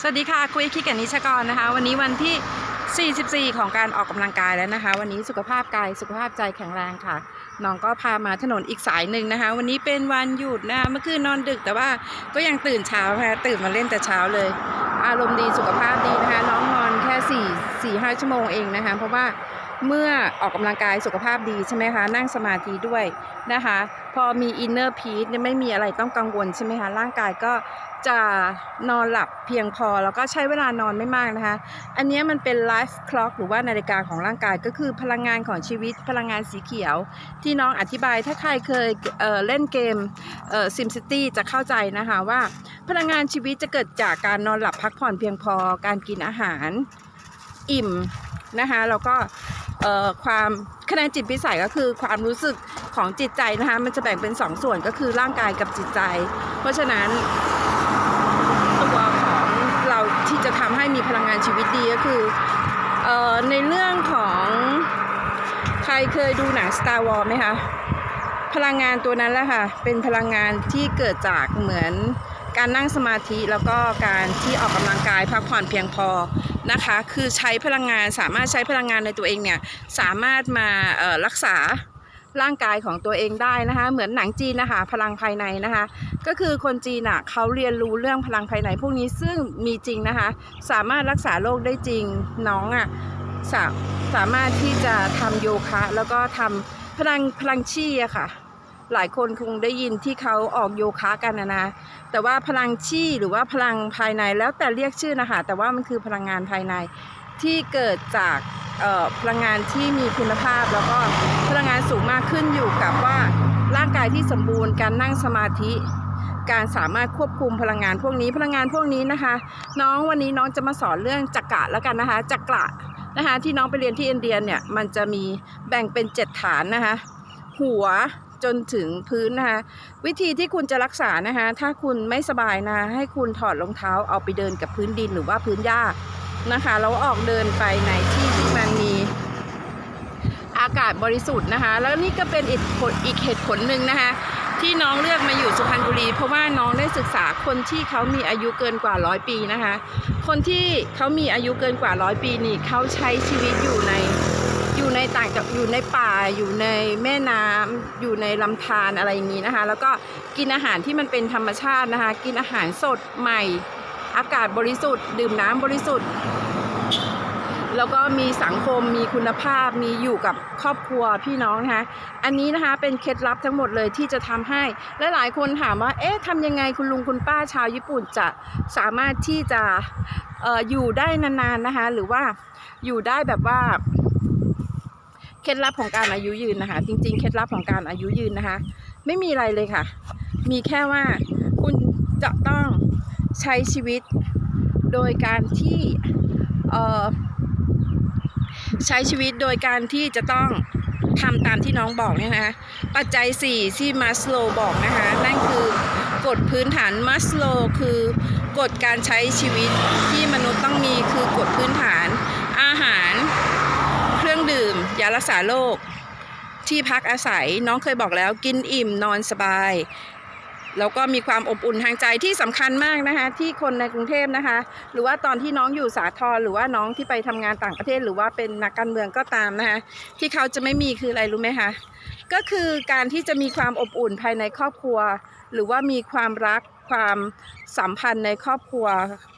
สวัสดีค่ะ คุยคิดกับนิชกรนะคะ วันนี้วันที่ 44 ของการออกกำลังกายแล้วนะคะ วันนี้สุขภาพกายสุขภาพใจแข็งแรงค่ะน้องก็พามาถนนอีกสายหนึ่งนะคะ วันนี้เป็นวันหยุดนะคะเมื่อคืนนอนดึกแต่ว่าก็ยังตื่นเช้านะคะตื่นมาเล่นแต่เช้าเลย อารมณ์ดีสุขภาพดีนะคะ น้องนอนแค่ 4 4 5 ชั่วโมงเองนะคะ เพราะว่าเมื่อออกกำลังกายสุขภาพดีใช่ไหมคะ นั่งสมาธิด้วยนะคะ พอมีอินเนอร์พีซไม่มีอะไรต้องกังวลใช่ไหมคะ ร่างกายก็ จะนอนหลับเพียงพอแล้วก็ใช้เวลานอนไม่มากนะคะ อันนี้มันเป็นไลฟ์คล็อกหรือว่านาฬิกาของร่างกายก็คือพลังงานของชีวิตพลังงานสีเขียว ที่น้องอธิบายถ้าใครเคยเเล่นเกมซิมซิตี้จะเข้าใจนะคะว่าพลังงานชีวิตจะเกิดจากการนอนหลับพักผ่อนเพียงพอการกินอาหารอิ่มนะคะแล้วก็ความคะแนนจิตพิสัยก็คือความรู้สึกของจิตใจนะคะมันจะแบ่งเป็นสองส่วนก็คือร่างกายกับจิตใจ เพราะฉะนั้น ที่จะทำให้มีพลังงานชีวิตดีก็คือออในเรื่องของใครเคยดูหนัง Star Wars ไหมคะ พลังงานตัวนั้นแหละค่ะ เป็นพลังงานที่เกิดจากเหมือนการนั่งสมาธิแล้วก็การที่ออกกำลังกายพักผ่อนเพียงพอนะคะ คือใช้พลังงานสามารถใช้พลังงานในตัวเองเนี่ย สามารถมารักษา ร่างกายของตัวเองได้นะคะ เหมือนหนังจีนนะคะพลังภายในนะคะ ก็คือคนจีนอะเขาเรียนรู้เรื่องพลังภายในพวกนี้ซึ่งมีจริงนะคะ สามารถรักษาโรคได้จริงน้องอะสาสามารถที่จะทำโยคะ แล้วก็ทำพลังพลังชีอะค่ะ หลายคนคงได้ยินที่เขาออกโยคะกันนะนะแต่ว่าพลังชีหรือว่าพลังภายในแล้วแต่เรียกชื่อนะคะแต่ว่ามันคือพลังงานภายในที่เกิดจาก พลังงานที่มีคุณภาพ แล้วก็พลังงานสูงมากขึ้นอยู่กับว่าร่างกายที่สมบูรณ์การนั่งสมาธิ การสามารถควบคุมพลังงานพวกนี้พลังงานพวกนี้นะคะ น้องวันนี้น้องจะมาสอนเรื่องจักระแล้วกันนะคะจักระนะคะที่น้องไปเรียนที่อินเดียเนี่ยมันจะมีแบ่งเป็นเจ็ดฐานนะคะหัวจนถึงพื้นนะคะวิธีที่คุณจะรักษานะคะถ้าคุณไม่สบายนะให้คุณถอดรองเท้าเอาไปเดินกับพื้นดินหรือว่าพื้นหญ้า นะคะแล้วออกเดินไปในที่ที่มันมีอากาศบริสุทธิ์นะคะ แล้วนี่ก็เป็นอีกผลอีกเหตุผลหนึ่งนะคะ ที่น้องเลือกมาอยู่สุพรรณบุรี เพราะว่าน้องได้ศึกษาคนที่เขามีอายุเกินกว่าร้อยปีนะคะ คนที่เขามีอายุเกินกว่าร้อยปีนี่เขาใช้ชีวิตอยู่ในอยู่ในต่างจากอยู่ในป่าอยู่ในแม่น้ำอยู่ในลำธารอะไรอย่างนี้นะคะ แล้วก็กินอาหารที่มันเป็นธรรมชาตินะคะ กินอาหารสดใหม่ อากาศบริสุทธิ์ ดื่มน้ำบริสุทธิ์ แล้วก็มีสังคมมีคุณภาพมีอยู่กับครอบครัวพี่น้องนะคะอันนี้นะคะเป็นเคล็ดลับทั้งหมดเลยที่จะทำให้และหลายคนถามว่า เอ๊ะทำยังไงคุณลุงคุณป้าชาวญี่ปุ่นจะสามารถที่จะอออยู่ได้นานๆนะคะหรือว่าอยู่ได้แบบว่าเคล็ดลับของการอายุยืนนะคะ จริงๆ เคล็ดลับของการอายุยืนนะคะ ไม่มีอะไรเลยค่ะ มีแค่ว่าคุณจะต้อง ใช้ชีวิตโดยการที่ใช้ชีวิตโดยการที่จะต้องทำตามที่น้องบอกเนี่ยนะคะปัจจัย 4 ที่มัสโลบอกนะคะ นั่นคือกฎพื้นฐานมัสโลคือกฎการใช้ชีวิตที่มนุษย์ต้องมีคือกฎพื้นฐานอาหาร เครื่องดื่มยารักษาโรคที่พักอาศัยน้องเคยบอกแล้วกินอิ่มนอนสบาย แล้วก็มีความอบอุ่นทางใจที่สำคัญมากนะคะ ที่คนในกรุงเทพนะคะ หรือว่าตอนที่น้องอยู่สาทรหรือว่าน้องที่ไปทำงานต่างประเทศ หรือว่าเป็นนักการเมืองก็ตามนะคะ ที่เขาจะไม่มีคืออะไรรู้ไหมคะก็คือการที่จะมีความอบอุ่นภายในครอบครัว หรือว่ามีความรัก ความสัมพันธ์ในครอบครัว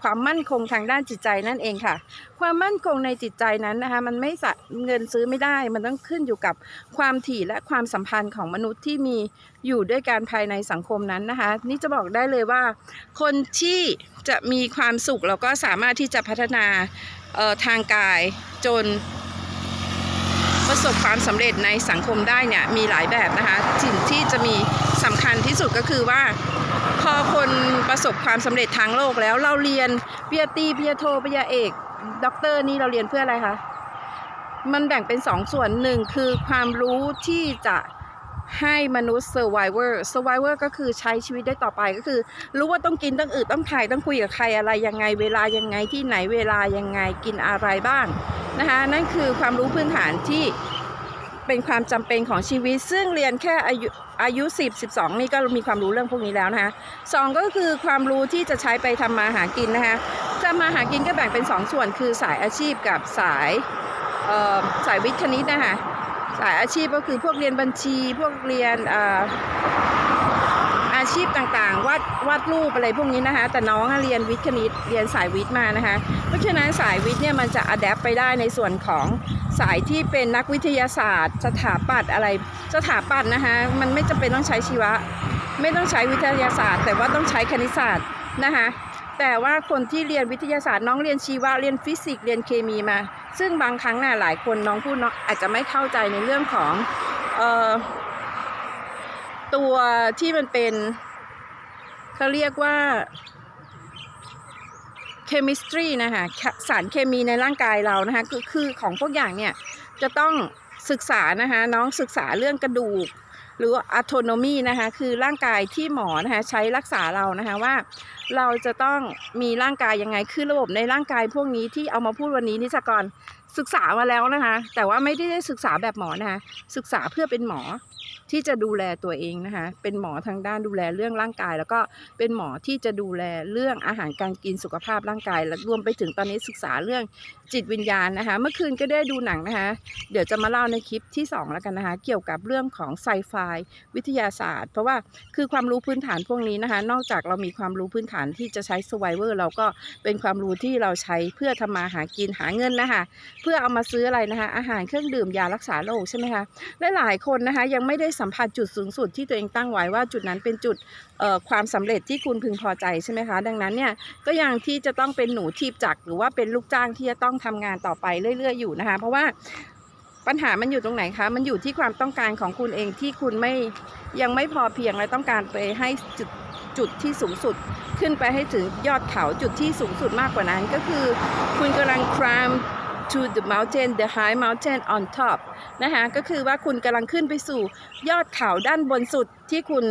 ความมั่นคงทางด้านจิตใจนั่นเองค่ะ ความมั่นคงในจิตใจนั้นนะคะมันไม่สะเงินซื้อไม่ได้ มันต้องขึ้นอยู่กับความถี่และความสัมพันธ์ของมนุษย์ที่มีอยู่ด้วยกันภายในสังคมนั้นนะคะ นี่จะบอกได้เลยว่า คนที่จะมีความสุขแล้วก็สามารถที่จะพัฒนาออทางกายจนประสบความสำเร็จในสังคมได้เนี่ยมีหลายแบบนะคะสิ่งที่จะมีสำคัญที่สุดก็คือว่า อคนประสบความสำเร็จทางโลกแล้วเราเรียนปริญญาตรีปริญญาโทปริญญาเอกด็อกเตอร์นี่เราเรียนเพื่ออะไรคะมันแบ่งเป็นสองส่วนหนึ่งคือความรู้ที่จะให้มนุษย์ survivor survivor ก็คือใช้ชีวิตได้ต่อไปก็คือ รู้ว่าต้องกินต้องอึต้องถ่ายต้องคุยกับใครอะไรยังไงเวลายังไงที่ไหนเวลายังไงกินอะไรบ้างนะคะนั่นคือความรู้พื้นฐานที่ เป็นความจำเป็นของชีวิต ซึ่งเรียนแค่อายุอายุ 10 12 นี่ก็มีความรู้เรื่องพวกนี้แล้วนะคะสองก็คือความรู้ที่จะใช้ไปทำมาหากินนะคะทำมาหากินก็แบ่งเป็น2ส่วนคือสายอาชีพกับสายสายวิทย์คณิตนะคะสายอาชีพก็คือพวกเรียนบัญชีพวกเรียน ชีพต่างๆ วาดวาดรูปอะไรพวกนี้นะคะ แต่น้องเรียนวิทย์คณิตเรียนสายวิทย์มานะคะ เพราะฉะนั้นสายวิทย์เนี่ยมันจะอัดแอปไปได้ในส่วนของสายที่เป็นนักวิทยาศาสตร์ สถาปัตย์อะไรสถาปัตย์นะคะ มันไม่จำเป็นต้องใช้ชีวะ ไม่ต้องใช้วิทยาศาสตร์ แต่ว่าต้องใช้คณิตศาสตร์นะคะแต่ว่าคนที่เรียนวิทยาศาสตร์น้องเรียนชีวะเรียนฟิสิกส์เรียนเคมีมา ซึ่งบางครั้งน่ะหลายคนน้องพูดน้องอาจจะไม่เข้าใจในเรื่องของเอ่อ ตัวที่มันเป็นเขาเรียกว่า chemistry นะคะสารเคมีในร่างกายเรานะคะคือคือของพวกอย่างเนี่ยจะต้องศึกษานะคะน้องศึกษาเรื่องกระดูก หรือว่า autonomy นะคะคือร่างกายที่หมอนะคะใช้รักษาเรานะคะว่า เราจะต้องมีร่างกายยังไงคือระบบในร่างกายพวกนี้ที่เอามาพูดวันนี้นิสกร ศึกษามาแล้วนะคะ แต่ว่าไม่ได้ศึกษาแบบหมอนะคะ ศึกษาเพื่อเป็นหมอที่จะดูแลตัวเองนะคะ เป็นหมอทางด้านดูแลเรื่องร่างกาย แล้วก็เป็นหมอที่จะดูแลเรื่องอาหารการกินสุขภาพร่างกาย และรวมไปถึงตอนนี้ศึกษาเรื่องจิตวิญญาณนะคะ เมื่อคืนก็ได้ดูหนังนะคะ เดี๋ยวจะมาเล่าในคลิปที่ 2 แล้วกันนะคะ เกี่ยวกับเรื่องของไซไฟวิทยาศาสตร์ เพราะว่าคือความรู้พื้นฐานพวกนี้นะคะ นอกจากเรามีความรู้พื้นฐานที่จะใช้ survivor เราก็เป็นความรู้ที่เราใช้เพื่อทำมาหากินหาเงินนะคะเพื่อเอามาซื้ออะไรนะคะอาหารเครื่องดื่มยารักษาโรคใช่ไหมคะและหลายคนนะคะยังไม่ได้สัมผัสจุดสูงสุดที่ตัวเองตั้งไว้ว่าจุดนั้นเป็นจุดความสำเร็จที่คุณพึงพอใจใช่ไหมคะ ดังนั้นเนี่ยก็ยังที่จะต้องเป็นหนูทีบจักหรือว่าเป็นลูกจ้างที่จะต้องทำงานต่อไปเรื่อย ๆ อยู่นะคะ เพราะว่าปัญหามันอยู่ตรงไหนคะ มันอยู่ที่ความต้องการของคุณเองที่คุณไม่ยังไม่พอเพียงและต้องการไปให้จุดจุดที่สูงสุดขึ้นไปให้ถึงยอดเขาจุดที่สูงสุดมากกว่านั้น ก็คือคุณกำลัง climb to the mountain the high mountain on top นะคะก็คือว่าคุณกำลังขึ้นไปสู่ยอดเขาด้านบนสุด ที่คุณ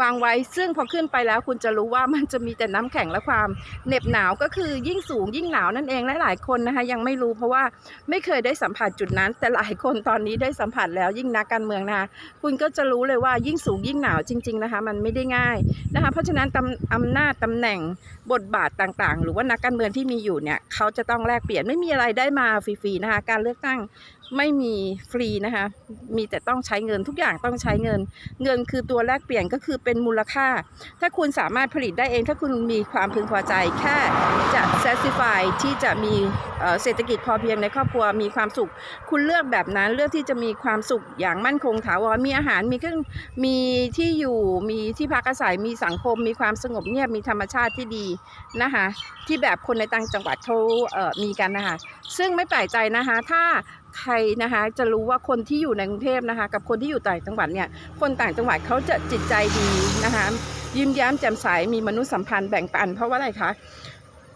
วางไว้ ซึ่งพอขึ้นไปแล้วคุณจะรู้ว่ามันจะมีแต่น้ำแข็งและความเหน็บหนาวก็คือยิ่งสูงยิ่งหนาวนั่นเองและหลายคนนะคะ ยังไม่รู้เพราะว่าไม่เคยได้สัมผัสจุดนั้น แต่หลายคนตอนนี้ได้สัมผัสแล้วยิ่งนักการเมืองนะคะคุณก็จะรู้เลยว่ายิ่งสูงยิ่งหนาวจริง ๆนะคะ มันไม่ได้ง่ายนะคะเพราะฉะนั้นตำอำนาจตำแหน่งบทบาทต่างๆ หรือว่านักการเมืองที่มีอยู่เนี่ยเขาจะต้องแลกเปลี่ยนไม่มีอะไรได้มาฟรีๆนะคะการเลือกตั้งไม่มีฟรีนะคะมีแต่ต้องใช้เงินทุกอย่างต้องใช้เงิน เงินคือตัวัวแลกเปลี่ยนก็คือเป็นมูลค่า ถ้าคุณสามารถผลิตได้เอง ถ้าคุณมีความพึงพอใจ แค่จะ satisfy ที่จะมีเศรษฐกิจพอเพียงในครอบครัวมีความสุข คุณเลือกแบบนั้นเลือกที่จะมีความสุขอย่างมั่นคงถาวรมีอาหารมีเครื่องมีที่อยู่มีที่พักอาศัยมีสังคม มีความสงบเงียบมีธรรมชาติที่ดีนะคะที่แบบคนในต่างจังหวัดเขาเมีกันนะคะซึ่งไม่แปลกใจนะคะถ้า ใครนะคะจะรู้ว่าคนที่อยู่ในกรุงเทพนะคะ กับคนที่อยู่ต่างจังหวัดเนี่ยคนต่างจังหวัดเขาจะจิตใจดีนะคะยิ้มแย้มแจ่มใสมีมนุษยสัมพันธ์แบ่งปันเพราะว่าอะไรคะ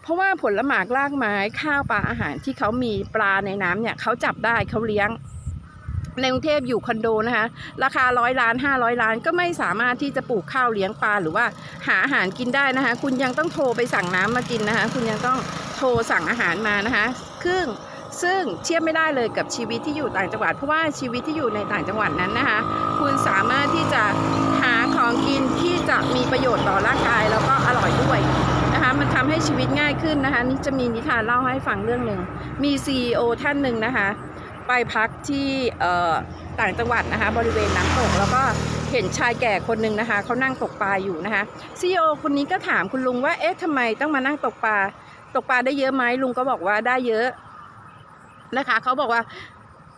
เพราะว่าผลหมากรากไม้ข้าวปลาอาหารที่เขามีปลาในน้ำเนี่ยเขาจับได้เขาเลี้ยงในกรุงเทพอยู่คอนโดนะคะราคาร้อยล้านห้าร้อยล้านก็ไม่สามารถที่จะปลูกข้าวเลี้ยงปลาหรือว่าหาอาหารกินได้นะคะ คุณยังต้องโทรไปสั่งน้ำมากินนะคะ คุณยังต้องโทรสั่งอาหารมานะคะครึ่ง ซึ่งเทียบไม่ได้เลยกับชีวิตที่อยู่ต่างจังหวัด เพราะว่าชีวิตที่อยู่ในต่างจังหวัดนั้นนะคะ คุณสามารถที่จะหาของกินที่จะมีประโยชน์ต่อร่างกายแล้วก็อร่อยด้วยนะคะมันทำให้ชีวิตง่ายขึ้นนะคะนี่จะมีนิทานเล่าให้ฟังเรื่องหนึ่งมี CEO ท่านหนึ่งนะคะ ไปพักที่ต่างจังหวัดนะคะ บริเวณน้ำตกแล้วก็เห็นชายแก่คนหนึ่งนะคะเขานั่งตกปลาอยู่นะคะซีอคนนี้ก็ถามคุณลุงว่าเอ๊ะทำไมต้องมานั่งตกปลาตกปลาได้เยอะไหมลุงก็บอกว่าได้เยอะ นะคะเขาบอกว่า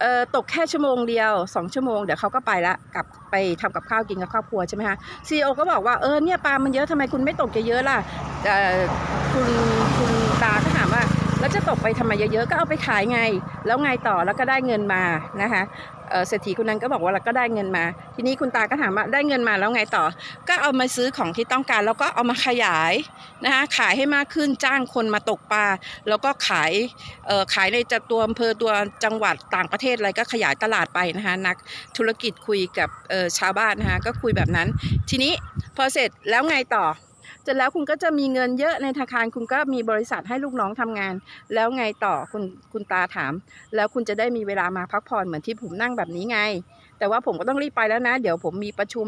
เออตกแค่ชั่วโมงเดียวสองชั่วโมงเดี๋ยวเขาก็ไปละกลับไปทำกับข้าวกินกับครอบครัวใช่ไหมคะซีโอก็บอกว่าเออเนี่ยปลามันเยอะทำไมคุณไม่ตกเยอะๆล่ะคุณคุณตาก็ถามว่าแล้วจะตกไปทำไมเยอะๆก็เอาไปขายไง แล้วไงต่อแล้วก็ได้เงินมานะคะ เศรษฐีคนนั้นก็บอกว่าเราก็ได้เงินมา ทีนี้คุณตาก็ถามว่าได้เงินมาแล้วไงต่อ ก็เอามาซื้อของที่ต้องการ แล้วก็เอามาขยายนะคะขายให้มากขึ้นจ้างคนมาตกปลาแล้วก็ขายขายในจตัวอำเภอตัวจังหวัดต่างประเทศอะไรก็ขยายตลาดไปนะคะนักธุรกิจคุยกับชาวบ้านนะคะก็คุยแบบนั้น ทีนี้พอเสร็จแล้วไงต่อ เสร็จแล้วคุณก็จะมีเงินเยอะในธนาคารคุณก็มีบริษัทให้ลูกน้องทำงาน แล้วไงต่อคุณคุณตาถาม แล้วคุณจะได้มีเวลามาพักผ่อนเหมือนที่ผมนั่งแบบนี้ไง แต่ว่าผมก็ต้องรีบไปแล้วนะ เดี๋ยวผมมีประชุม